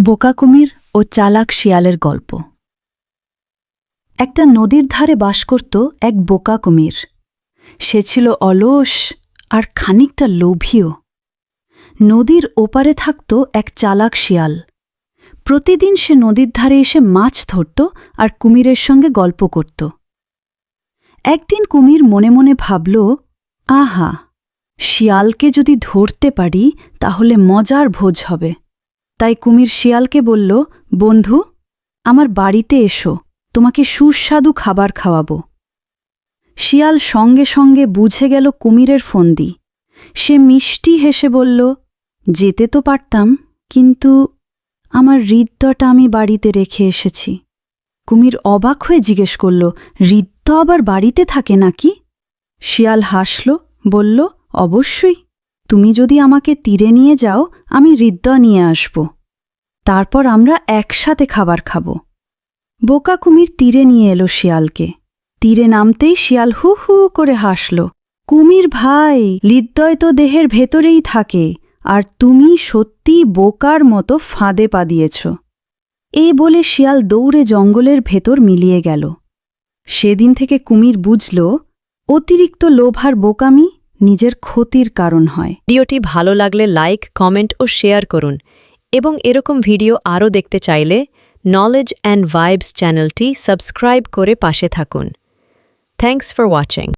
বোকা কুমির ও চালাক শিয়ালের গল্প। একটা নদীর ধারে বাস করত এক বোকা কুমির সে ছিল অলস আর খানিকটা লোভীয়। নদীর ওপারে থাকত এক চালাক শিয়াল। প্রতিদিন সে নদীর ধারে এসে মাছ ধরত আর কুমিরের সঙ্গে গল্প করত। একদিন কুমির মনে মনে ভাবল, আহা, শিয়ালকে যদি ধরতে পারি, তাহলে মজার ভোজ হবে। তাই কুমির শিয়ালকে বলল, বন্ধু, আমার বাড়িতে এসো, তোমাকে সুস্বাদু খাবার খাওয়াবো। শিয়াল সঙ্গে সঙ্গে বুঝে গেল কুমিরের ফন্দি। সে মিষ্টি হেসে বলল, যেতে তো পারতাম, কিন্তু আমার হৃদয়টা আমি বাড়িতে রেখে এসেছি। কুমির অবাক হয়ে জিজ্ঞেস করল, হৃদ্য আবার বাড়িতে থাকে নাকি? শিয়াল হাসল, বলল, অবশ্যই। তুমি যদি আমাকে তীরে নিয়ে যাও, আমি হৃদয় নিয়ে আসব। তারপর আমরা একসাথে খাবার খাব। বোকা কুমির তীরে নিয়ে এলো শিয়ালকে। তীরে নামতেই শিয়াল হু হু করে হাসল। কুমির ভাই হৃদয় তো দেহের ভেতরেই থাকে, আর তুমি সত্যি বোকার মতো ফাঁদে পা দিয়েছ। এই বলে শিয়াল দৌড়ে জঙ্গলের ভেতর মিলিয়ে গেল। সেদিন থেকে কুমির বুঝল, অতিরিক্ত লোভার বোকামি নিজের ক্ষতির কারণ হয়। ভিডিওটি ভালো লাগলে লাইক, কমেন্ট ও শেয়ার করুন। এবং এরকম ভিডিও আরও দেখতে চাইলে নলেজ অ্যান্ড ভাইবস চ্যানেলটি সাবস্ক্রাইব করে পাশে থাকুন। Thanks for watching